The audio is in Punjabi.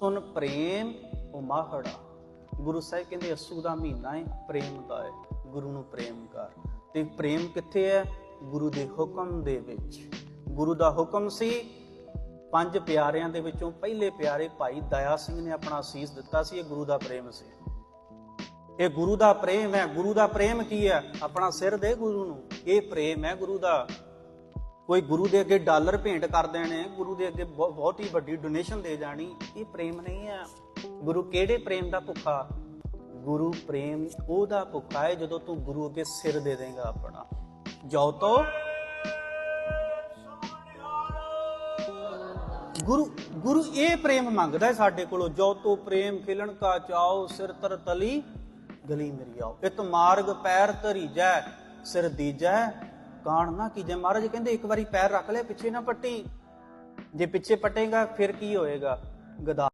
ਸੁਨ ਪ੍ਰੇਮ ਉਮਾਹੜਾ। ਗੁਰੂ ਸਾਹਿਬ ਕਹਿੰਦੇ, ਅਸੂ ਦਾ ਮਹੀਨਾ ਹੈ ਪ੍ਰੇਮ ਦਾ ਹੈ ਗੁਰੂ ਨੂੰ ਪ੍ਰੇਮ ਕਰ। ਤੇ ਪ੍ਰੇਮ ਕਿੱਥੇ ਹੈ? ਗੁਰੂ ਦੇ ਹੁਕਮ ਦੇ ਵਿੱਚ। ਗੁਰੂ ਦਾ ਹੁਕਮ ਸੀ, ਪੰਜ ਪਿਆਰਿਆਂ ਦੇ ਵਿੱਚੋਂ ਪਹਿਲੇ ਪਿਆਰੇ ਭਾਈ ਦਇਆ ਸਿੰਘ ਨੇ ਆਪਣਾ ਅਸੀਸ ਦਿੱਤਾ ਸੀ, ਇਹ ਗੁਰੂ ਦਾ ਪ੍ਰੇਮ ਸੀ। ਇਹ ਗੁਰੂ ਦਾ ਪ੍ਰੇਮ ਹੈ। ਗੁਰੂ ਦਾ ਪ੍ਰੇਮ ਕੀ ਹੈ? ਆਪਣਾ ਸਿਰ ਦੇ ਗੁਰੂ ਨੂੰ। ਇਹ ਪ੍ਰੇਮ ਹੈ ਗੁਰੂ ਦਾ। ਕੋਈ ਗੁਰੂ ਦੇ ਅੱਗੇ ਡਾਲਰ ਭੇਂਟ ਕਰ ਦੇਣੇ, ਗੁਰੂ ਦੇ ਅੱਗੇ ਬਹੁ- ਬਹੁਤ ਹੀ ਵੱਡੀ ਡੋਨੇਸ਼ਨ ਦੇ ਜਾਣੀ, ਇਹ ਪ੍ਰੇਮ ਨਹੀਂ ਹੈ। ਗੁਰੂ ਕਿਹੜੇ ਪ੍ਰੇਮ ਦਾ ਭੁੱਖਾ? ਗੁਰੂ ਪ੍ਰੇਮ ਉਹਦਾ ਭੁੱਖਾ ਹੈ ਜਦੋਂ ਤੂੰ ਗੁਰੂ ਅੱਗੇ ਸਿਰ ਦੇ ਦੇਂਗਾ ਆਪਣਾ। ਜੋ ਤੋ। ਗੁਰੂ ਗੁਰੂ ਇਹ ਪ੍ਰੇਮ ਮੰਗਦਾ ਹੈ ਸਾਡੇ ਕੋਲੋਂ ਜੋ ਤੋ ਪ੍ਰੇਮ ਖਿਲਣ ਕਾ ਚਾਓ, ਸਿਰ ਤਰ ਤਲੀ ਗਲੀ ਮੇਰੀ ਆਓ। ਇਤ ਮਾਰਗ ਪੈਰ ਧਰੀਜੈ ਸਿਰ ਦੀਜੈ ਕਾਣ ਨਾ ਕੀਜੈ। ਮਹਾਰਾਜ ਕਹਿੰਦੇ, ਇੱਕ ਵਾਰੀ ਪੈਰ ਰੱਖ ਲੈ, ਪਿੱਛੇ ਨਾ ਪੱਟੀ। ਜੇ ਪਿੱਛੇ ਪਟੇਗਾ, ਫਿਰ ਕੀ ਹੋਏਗਾ? ਗਦਾ